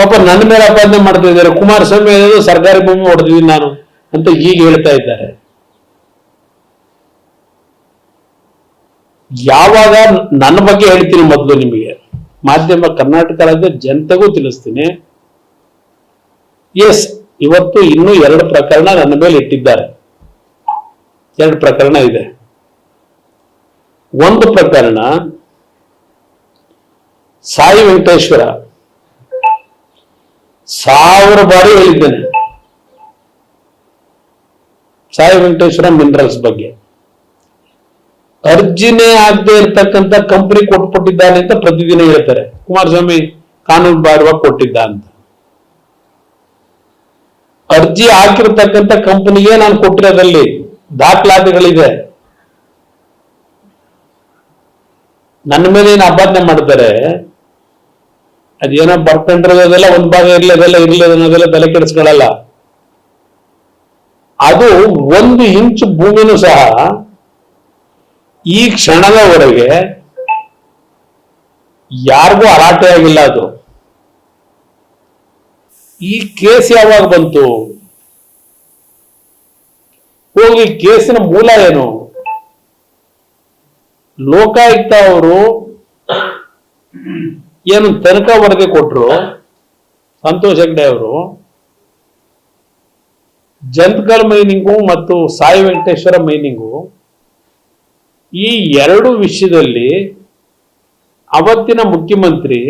ಪಾಪ ನನ್ನ ಮೇಲೆ ಅಪಾದನೆ ಮಾಡ್ತಾ ಇದ್ದಾರೆ. ಕುಮಾರಸ್ವಾಮಿ ಸರ್ಕಾರಿ ಭೂಮಿ ಹೊಡೆದಿದ್ದೀನಿ ನಾನು ಅಂತ ಈಗ ಹೇಳ್ತಾ ಇದ್ದಾರೆ. ಯಾವಾಗ ನನ್ನ ಬಗ್ಗೆ ಹೇಳ್ತೀನಿ ಮೊದಲು ನಿಮಗೆ. ಮಾಧ್ಯಮ ಕರ್ನಾಟಕ ರಾಜ್ಯ ಜನತೆಗೂ ತಿಳಿಸ್ತೀನಿ. ಎಸ್, ಇವತ್ತು ಇನ್ನೂ ಎರಡು ಪ್ರಕರಣ ನನ್ನ ಮೇಲೆ ಇಟ್ಟಿದ್ದಾರೆ. ಎರಡು ಪ್ರಕರಣ ಇದೆ. ಒಂದು ಪ್ರಕರಣ ಸಾಯಿ ವೆಂಕಟೇಶ್ವರ ಸಾವಿರ ಬಾರಿ ಹೇಳಿದ್ದೇನೆ. ಸಾಯಿ ವೆಂಕಟೇಶ್ವರ ಮಿನರಲ್ಸ್ ಬಗ್ಗೆ. ಅರ್ಜಿನೇ ಆಗದೆ ಇರ್ತಕ್ಕಂಥ ಕಂಪನಿ ಕೊಟ್ಬಿಟ್ಟಿದ್ದಾನೆ ಅಂತ ಪ್ರತಿದಿನ ಹೇಳ್ತಾರೆ. ಕುಮಾರಸ್ವಾಮಿ, ಕಾನೂನು ಬಾರವಾಗಿ ಕೊಟ್ಟಿದ್ದ ಅಂತ. ಅರ್ಜಿ ಹಾಕಿರ್ತಕ್ಕಂಥ ಕಂಪನಿಗೆ ನಾನು ಕೊಟ್ಟಿರೋದಲ್ಲಿ ದಾಖಲಾತಿಗಳಿದೆ. ನನ್ನ ಮೇಲೆ ಏನು ಅಪಾದನೆ ಮಾಡ್ತಾರೆ ಅದೇನೋ ಬರ್ಕೊಂಡಿರೋದೆಲ್ಲ ಒಂದ್ ಭಾಗ ಇರ್ಲಿ, ಅದೆಲ್ಲ ಇರ್ಲಿ ಅನ್ನೋದೆಲ್ಲ ತಲೆ ಕೆಡಿಸ್ಕೊಳ್ಳಲ್ಲ ಅದು ಒಂದು ಇಂಚು ಭೂಮಿನೂ ಸಹ ಈ ಕ್ಷಣದವರೆಗೆ ಯಾರಿಗೂ ಅಲಾಟೆ ಆಗಿಲ್ಲ ಅದು. ಈ ಕೇಸ್ ಯಾವಾಗ ಬಂತು? ಹೋಗಿ ಕೇಸಿನ ಮೂಲ ಏನು? ಲೋಕಾಯುಕ್ತ ಅವರು ಏನು ತನಕ ವರದಿ ಕೊಟ್ಟರು ಸಂತೋಷ್ ಹೆಗ್ಡೆ ಅವರು, ಜಂತ್ಕಲ್ ಮೈನಿಂಗು ಮತ್ತು ಸಾಯಿ ವೆಂಕಟೇಶ್ವರ ಮೈನಿಂಗು, ಈ ಎರಡು ವಿಷಯದಲ್ಲಿ ಅವತ್ತಿನ ಮುಖ್ಯಮಂತ್ರಿ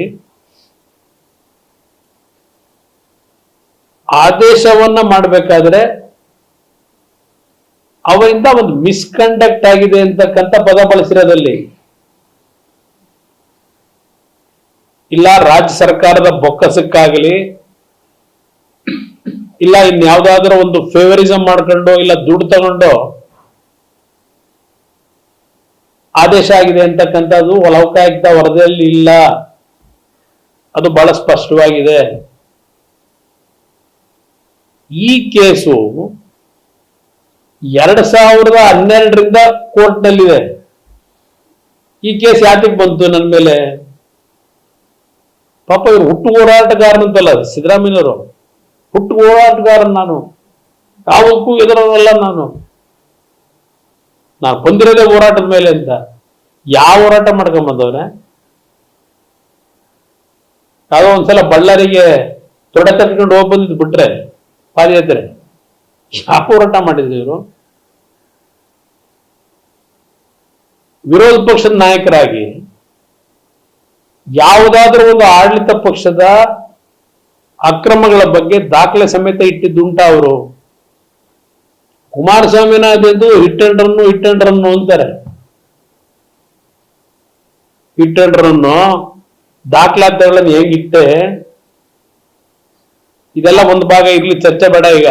ಆದೇಶವನ್ನ ಮಾಡಬೇಕಾದ್ರೆ ಅವರಿಂದ ಒಂದು ಮಿಸ್ಕಂಡಕ್ಟ್ ಆಗಿದೆ ಅಂತಕ್ಕಂಥ ಪದ ಬಳಸಿರೋದಲ್ಲಿ ಇಲ್ಲ ರಾಜ್ಯ ಸರ್ಕಾರದ ಬೊಕ್ಕಸಕ್ಕಾಗಲಿ, ಇಲ್ಲ ಇನ್ಯಾವುದಾದ್ರೂ ಒಂದು ಫೇವರಿಸಂ ಮಾಡ್ಕೊಂಡು, ಇಲ್ಲ ದುಡ್ಡು ತಗೊಂಡು, ಆದೇಶ ಆಗಿದೆ ಅಂತಕ್ಕಂಥದ್ದು ಲೋಕಾಯುಕ್ತ ವರದಿಯಲ್ಲಿ ಇಲ್ಲ. ಅದು ಬಹಳ ಸ್ಪಷ್ಟವಾಗಿದೆ. ಈ ಕೇಸು ಎರಡ್ ಸಾವಿರದ ಹನ್ನೆರಡರಿಂದ ಕೋರ್ಟ್ನಲ್ಲಿದೆ. ಈ ಕೇಸ್ ಯಾತಕ್ಕೆ ಬಂತು ನನ್ನ ಮೇಲೆ? ಪಾಪ ಇವರು ಹುಟ್ಟು ಹೋರಾಟಗಾರನಂತಲ್ಲ ಸಿದ್ದರಾಮಯ್ಯನವರು. ಹುಟ್ಟು ಹೋರಾಟಗಾರನ್ ನಾನು. ಯಾವಕ್ಕೂ ಎದುರಲ್ಲ ನಾನು. ನಾನು ಬಂದಿರೋದೇ ಹೋರಾಟದ ಮೇಲೆ ಅಂತ. ಯಾವ ಹೋರಾಟ ಮಾಡ್ಕೊಂಬಂದವನೇ? ಯಾವುದೋ ಒಂದ್ಸಲ ಬಳ್ಳಾರಿಗೆ ತೊಡೆ ತಟ್ಕೊಂಡು ಹೋಗಿ ಬಂದಿದ್ದು ಬಿಟ್ರೆ ಪಾದಯಾತ್ರೆ ಯಾವ ಹೋರಾಟ ಮಾಡಿದ್ರು ಇವರು? ವಿರೋಧ ಪಕ್ಷದ ನಾಯಕರಾಗಿ ಯಾವುದಾದ್ರೂ ಒಂದು ಆಡಳಿತ ಪಕ್ಷದ ಅಕ್ರಮಗಳ ಬಗ್ಗೆ ದಾಖಲೆ ಸಮೇತ ಇಟ್ಟಿದ್ದುಂಟ ಅವರು? ಕುಮಾರಸ್ವಾಮಿನ ಅದೆಂದು ಅಂಡ್ ರನ್ನು ಅಂತಾರೆ. ಹಿಟ್ ಅಂಡ್ ರನ್ನು ದಾಖಲಾತಿಗಳನ್ನು ಹೇಗಿಟ್ಟೆ ಇದೆಲ್ಲ ಒಂದು ಭಾಗ ಇರ್ಲಿ, ಚರ್ಚೆ ಬೇಡ ಈಗ.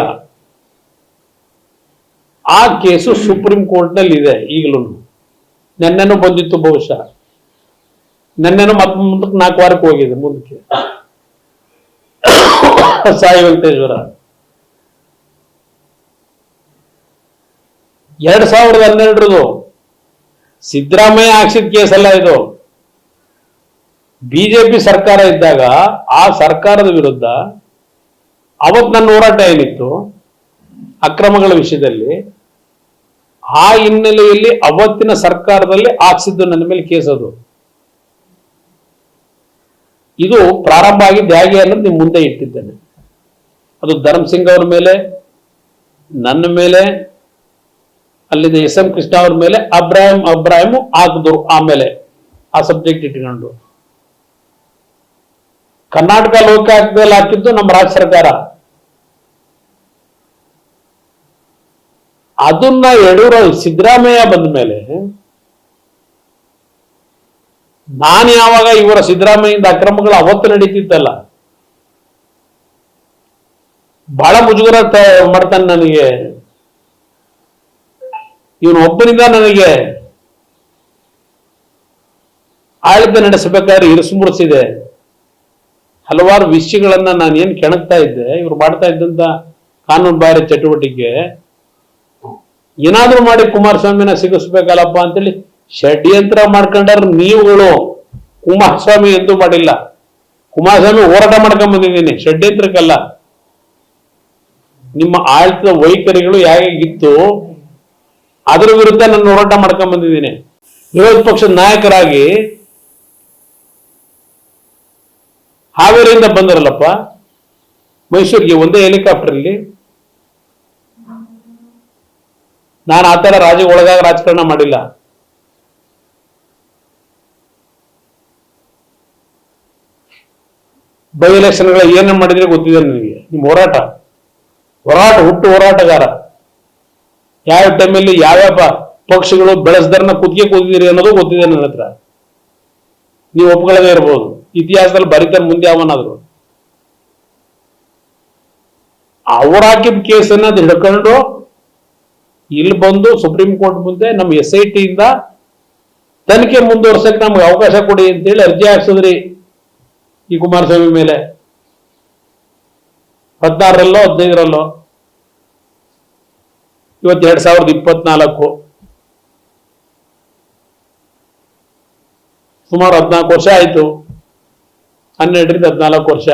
ಆ ಕೇಸು ಸುಪ್ರೀಂ ಕೋರ್ಟ್ನಲ್ಲಿ ಇದೆ ಈಗಲೂ ನೆನ್ನೆನೂ ಬಂದಿತ್ತು ಬಹುಶಃ. ನೆನ್ನೆನೂ ಮತ್ತೆ ಮುಂದಕ್ಕೆ ನಾಲ್ಕು ವಾರಕ್ಕೆ ಹೋಗಿದೆ, ಮುಂದಕ್ಕೆ. ಸಾಯಿ ವೆಂಕಟೇಶ್ವರ. ಎರಡ್ ಸಾವಿರದ ಹನ್ನೆರಡರದು ಸಿದ್ದರಾಮಯ್ಯ ಹಾಕ್ಸಿದ ಕೇಸ್ ಅಲ್ಲ ಇದು. ಬಿಜೆಪಿ ಸರ್ಕಾರ ಇದ್ದಾಗ ಆ ಸರ್ಕಾರದ ವಿರುದ್ಧ ಅವತ್ ನನ್ನ ಹೋರಾಟ ಏನಿತ್ತು, ಅಕ್ರಮಗಳ ವಿಷಯದಲ್ಲಿ, ಆ ಹಿನ್ನೆಲೆಯಲ್ಲಿ ಅವತ್ತಿನ ಸರ್ಕಾರದಲ್ಲಿ ಹಾಕ್ಸಿದ್ದು ನನ್ನ ಮೇಲೆ ಕೇಸ್ ಅದು ಇದು ಪ್ರಾರಂಭ ಆಗಿದ್ದು ಹೇಗೆ ಅನ್ನೋದು ನಿಮ್ಮ ಮುಂದೆ ಇಟ್ಟಿದ್ದೇನೆ. ಅದು ಧರ್ಮಸಿಂಗ್ ಅವರ ಮೇಲೆ, ನನ್ನ ಮೇಲೆ ಅಲ್ಲಿಂದ ಎಸ್ ಎಂ ಕೃಷ್ಣ ಅವ್ರ ಮೇಲೆ, ಅಬ್ರಾಹಿಂ ಅಬ್ರಾಹಿಂ ಹಾಕಿದ್ರು ಆಮೇಲೆ ಆ ಸಬ್ಜೆಕ್ಟ್ ಇಟ್ಕೊಂಡು. ಕರ್ನಾಟಕ ಲೋಕಾಯುಕ್ತದಲ್ಲಿ ಹಾಕಿದ್ದು ನಮ್ಮ ರಾಜ್ಯ ಸರ್ಕಾರ. ಅದನ್ನ ಯಡಿಯೂರ ಸಿದ್ದರಾಮಯ್ಯ ಬಂದ ಮೇಲೆ ನಾನು ಯಾವಾಗ ಇವರ ಸಿದ್ದರಾಮಯ್ಯಿಂದ ಅಕ್ರಮಗಳು ಅವತ್ತು ನಡೀತಿತ್ತಲ್ಲ? ಬಹಳ ಮುಜುಗರ ಮಾಡ್ತಾನೆ ನನಗೆ. ಇವನು ಒಬ್ಬರಿಂದ ನನಗೆ ಆಳಿತ ನಡೆಸಬೇಕಾದ್ರೆ ಇರಿಸುಮುರಿಸಿದೆ ಹಲವಾರು ವಿಷಯಗಳನ್ನ ನಾನು ಏನ್ ಕೆಣಕ್ತಾ ಇದ್ದೆ, ಇವ್ರು ಮಾಡ್ತಾ ಇದ್ದಂತ ಕಾನೂನು ಬಾಹಿರ ಚಟುವಟಿಕೆ. ಏನಾದರೂ ಮಾಡಿ ಕುಮಾರಸ್ವಾಮಿನ ಸಿಗಿಸ್ಬೇಕಲ್ಲಪ್ಪ ಅಂತೇಳಿ ಷಡ್ಯಂತ್ರ ಮಾಡ್ಕೊಂಡ್ರ ನೀವುಗಳು ಕುಮಾರಸ್ವಾಮಿ ಎಂದೂ ಮಾಡಿಲ್ಲ. ಕುಮಾರಸ್ವಾಮಿ ಹೋರಾಟ ಮಾಡ್ಕೊಂಡ್ ಬಂದಿದ್ದೀನಿ, ಷಡ್ಯಂತ್ರಕ್ಕಲ್ಲ. ನಿಮ್ಮ ಆಳ್ತದ ವೈಖರಿಗಳು ಹೇಗಿತ್ತು, ಅದರ ವಿರುದ್ಧ ನಾನು ಹೋರಾಟ ಮಾಡ್ಕೊಂಡ್ ಬಂದಿದ್ದೀನಿ. ವಿರೋಧ ಪಕ್ಷದ ನಾಯಕರಾಗಿ ಹಾವೇರಿಯಿಂದ ಬಂದರಲ್ಲಪ್ಪ, ಮೈಸೂರಿಗೆ ಒಂದೇ ಹೆಲಿಕಾಪ್ಟರ್ ಅಲ್ಲಿ. ನಾನು ಆ ಥರ ರಾಜ್ಯ ಒಳಗಾಗ ರಾಜಕಾರಣ ಮಾಡಿಲ್ಲ. ಬೈ ಎಲೆಕ್ಷನ್ಗಳ ಏನೇನು ಮಾಡಿದ್ರೆ ಗೊತ್ತಿದೆ ನನಗೆ ನಿಮ್ಮ ಹೋರಾಟ. ಹೋರಾಟ, ಹುಟ್ಟು ಹೋರಾಟಗಾರ. ಯಾವ ಟೈಮಲ್ಲಿ ಯಾವ್ಯಾವ ಪಕ್ಷಗಳು ಬೆಳೆಸ್ದಾರನ್ನ ಕುತ್ತಿಗೆ ಕೂತಿದ್ದೀರಿ ಅನ್ನೋದು ಗೊತ್ತಿದೆ ನನ್ನ ಹತ್ರ. ನೀವು ಒಪ್ಕೊಳ್ಳದೇ ಇರ್ಬೋದು. ಇತಿಹಾಸದಲ್ಲಿ ಬರೀತಾರೆ ಮುಂದೆ ಅವನಾದ್ರು ಅವ್ರು ಹಾಕಿದ ಕೇಸನ್ನ ಅದು ಹಿಡ್ಕೊಂಡು ಇಲ್ಲಿ ಬಂದು ಸುಪ್ರೀಂ ಕೋರ್ಟ್ ಮುಂದೆ ನಮ್ಮ ಎಸ್ ಐ ಟಿಯಿಂದ ತನಿಖೆ ಮುಂದುವರ್ಸಕ್ಕೆ ನಮ್ಗೆ ಅವಕಾಶ ಕೊಡಿ ಅಂತೇಳಿ ಅರ್ಜಿ ಹಾಕ್ಸಿದ್ರಿ. ಈ ಕುಮಾರಸ್ವಾಮಿ ಮೇಲೆ? ಹದಿನಾರರಲ್ಲೋ, ಹದಿನೈದರಲ್ಲೋ? ಇವತ್ತು ಎರಡ್ ಸಾವಿರದ ಇಪ್ಪತ್ನಾಲ್ಕು. ಸುಮಾರು ಹದಿನಾಲ್ಕು ವರ್ಷ ಆಯ್ತು. ಹನ್ನೆರಡರಿಂದ ಹದಿನಾಲ್ಕು ವರ್ಷ.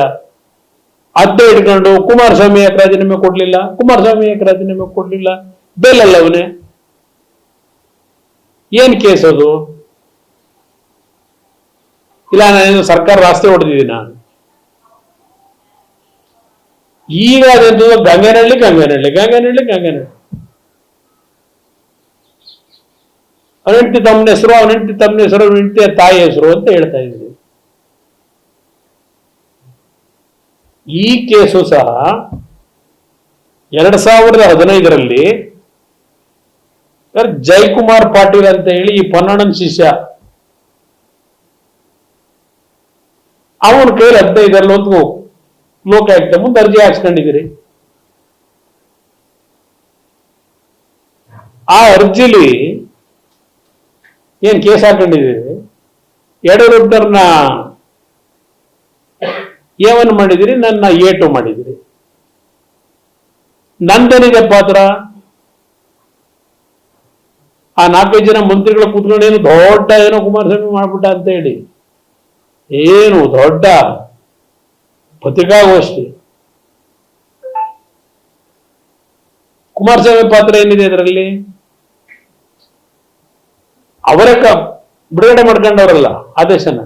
ಅದ್ದೇ ಹಿಡ್ಕೊಂಡು ಕುಮಾರಸ್ವಾಮಿ ಯಾಕೆ ರಾಜೀನಾಮೆ ಕೊಡ್ಲಿಲ್ಲ. ಕುಮಾರಸ್ವಾಮಿ ಯಾಕೆ ರಾಜೀನಾಮೆ ಕೊಡ್ಲಿಲ್ಲ. ಅವನೇ ಏನ್ ಕೇಸ್ ಅದು? ಇಲ್ಲ ನಾನೇನು ಸರ್ಕಾರ ರಾಸ್ತೆ ನಾನು. ಈಗ ಅದೆಂತ ಗಂಗನಹಳ್ಳಿ ಗಂಗನಹಳ್ಳಿ ಗಂಗನಹಳ್ಳಿ ಗಂಗನಹಳ್ಳಿ. ಅವನ ಹೆಂಡತಿ ತಮ್ಮನ ಹೆಸರು ಅವನ ಹೆಂಡತಿ ತಮ್ಮನ ಹೆಸರು ಅವನ ತಾಯಿ ಹೆಸರು ಅಂತ ಹೇಳ್ತಾ ಇದ್ದೀನಿ. ಈ ಕೇಸು ಸಹ ಎರಡ್ ಸಾವಿರದ ಹದಿನೈದರಲ್ಲಿ ಜೈಕುಮಾರ್ ಪಾಟೀಲ್ ಅಂತ ಹೇಳಿ ಈ ಪನ್ನಣ್ಣನ ಶಿಷ್ಯ ಅವನ ಕೈಲಿ ಹದಿನೈದರಲ್ಲಿ ಒಂದು ಆಯ್ತ ಮುಂದೆ ಅರ್ಜಿ ಹಾಕ್ಸ್ಕೊಂಡಿದ್ದೀರಿ. ಆ ಅರ್ಜಿಲಿ ಏನ್ ಕೇಸ್ ಹಾಕೊಂಡಿದ್ದೀರಿ? ಯಡಿಯೂರಪ್ಪನವ್ರನ್ನ ಏವನ್ ಮಾಡಿದಿರಿ ನನ್ನ ಏಟು ಮಾಡಿದಿರಿ ನಂದನಿಗೆ ಪಾತ್ರ? ಆ ನಾಲ್ಕೈದು ಜನ ಮಂತ್ರಿಗಳು ಕೂತ್ಕೊಂಡು ಏನು ದೊಡ್ಡ ಏನೋ ಕುಮಾರಸ್ವಾಮಿ ಮಾಡ್ಬಿಟ್ಟ ಅಂತ ಹೇಳಿ. ಏನು ದೊಡ್ಡ ಪತ್ರಿಕಾಗೋಷ್ಠಿ. ಕುಮಾರಸ್ವಾಮಿ ಪಾತ್ರ ಏನಿದೆ ಅದರಲ್ಲಿ ಅವರ ಕ, ಬಿಡುಗಡೆ ಮಾಡ್ಕೊಂಡವರಲ್ಲ, ಆದೇಶನ.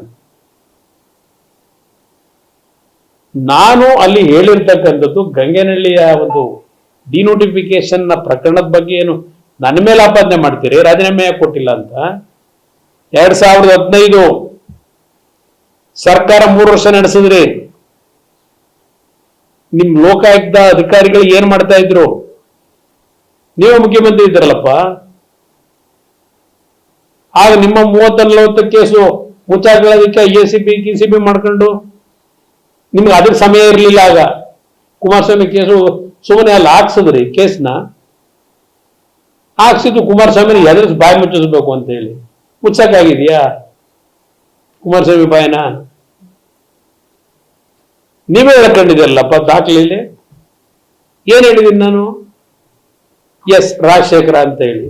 ನಾನು ಅಲ್ಲಿ ಹೇಳಿರ್ತಕ್ಕಂಥದ್ದು ಗಂಗೆನಹಳ್ಳಿಯ ಒಂದು ಡಿನೋಟಿಫಿಕೇಶನ್ನ ಪ್ರಕರಣದ ಬಗ್ಗೆ ಏನು, ನನ್ನ ಮೇಲೆ ಆಪಾದನೆ ಮಾಡ್ತೀರಿ, ರಾಜೀನಾಮೆ ಕೊಟ್ಟಿಲ್ಲ ಅಂತ. ಎರಡ್ ಸಾವಿರದ ಹದಿನೈದು ಸರ್ಕಾರ ಮೂರು ವರ್ಷ ನಡೆಸಿದ್ರಿ ನಿಮ್ ಲೋಕಾಯುಕ್ತ ಅಧಿಕಾರಿಗಳು ಏನ್ ಮಾಡ್ತಾ ಇದ್ರು? ನೀವು ಮುಖ್ಯಮಂತ್ರಿ ಇದ್ರಲ್ಲಪ್ಪ. ಆಗ ನಿಮ್ಮ ಮೂವತ್ತ ನಲವತ್ತು case ಮುಚ್ಚಾಕೊಳ್ಳೋದಕ್ಕೆ A C B K C B ಮಾಡ್ಕೊಂಡು ನಿಮ್ಗೆ ಅದಕ್ಕೆ ಸಮಯ ಇರಲಿಲ್ಲ ಆಗ. ಕುಮಾರಸ್ವಾಮಿ ಕೇಸು ಸುಮ್ಮನೆ ಅಲ್ಲಿ ಹಾಕ್ಸಿದ್ರಿ ಕೇಸ್ನ. ಹಾಕ್ಸಿದ್ದು ಕುಮಾರಸ್ವಾಮಿ ಎದುರಿಸಿ ಬಾಯಿ ಮುಚ್ಚಿಸ್ಬೇಕು ಅಂತ ಹೇಳಿ. ಮುಚ್ಚಕ್ಕಾಗಿದೆಯಾ ಕುಮಾರಸ್ವಾಮಿ ಬಾಯನ ನೀವೇ ಹೇಳ್ಕೊಂಡಿದ್ದೀರಲ್ಲಪ್ಪ ದಾಖಲೆಯಲ್ಲಿ? ಏನು ಹೇಳಿದ್ದೀನಿ ನಾನು? ಎಸ್, ರಾಜಶೇಖರ ಅಂತ ಹೇಳಿ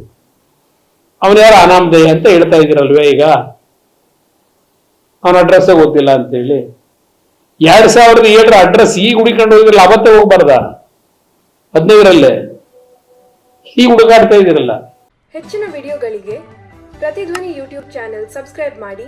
ಅವನ ಯಾರು ಅನಾಮಧೇಯ ಅಂತ ಹೇಳ್ತಾ ಇದ್ದೀರಲ್ವೇ ಈಗ? ಅವನ ಅಡ್ರೆಸ್ಸೇ ಗೊತ್ತಿಲ್ಲ ಅಂತ ಹೇಳಿ ಎರಡ್ ಸಾವಿರದ ಏಳರ ಅಡ್ರೆಸ್ ಈಗ ಹುಡುಕೊಂಡು ಹೋಗಿದ್ರಲ್ಲ, ಅವತ್ತೇ ಹೋಗ್ಬಾರ್ದ? ಹದಿನೈದರಲ್ಲೇ? ಈಗ ಹುಡುಕಾಡ್ತಾ ಇದ್ದೀರಲ್ಲ. ಹೆಚ್ಚಿನ ವಿಡಿಯೋಗಳಿಗೆ ಪ್ರತಿಧ್ವನಿ ಯೂಟ್ಯೂಬ್ ಚಾನೆಲ್ ಸಬ್ಸ್ಕ್ರೈಬ್ ಮಾಡಿ.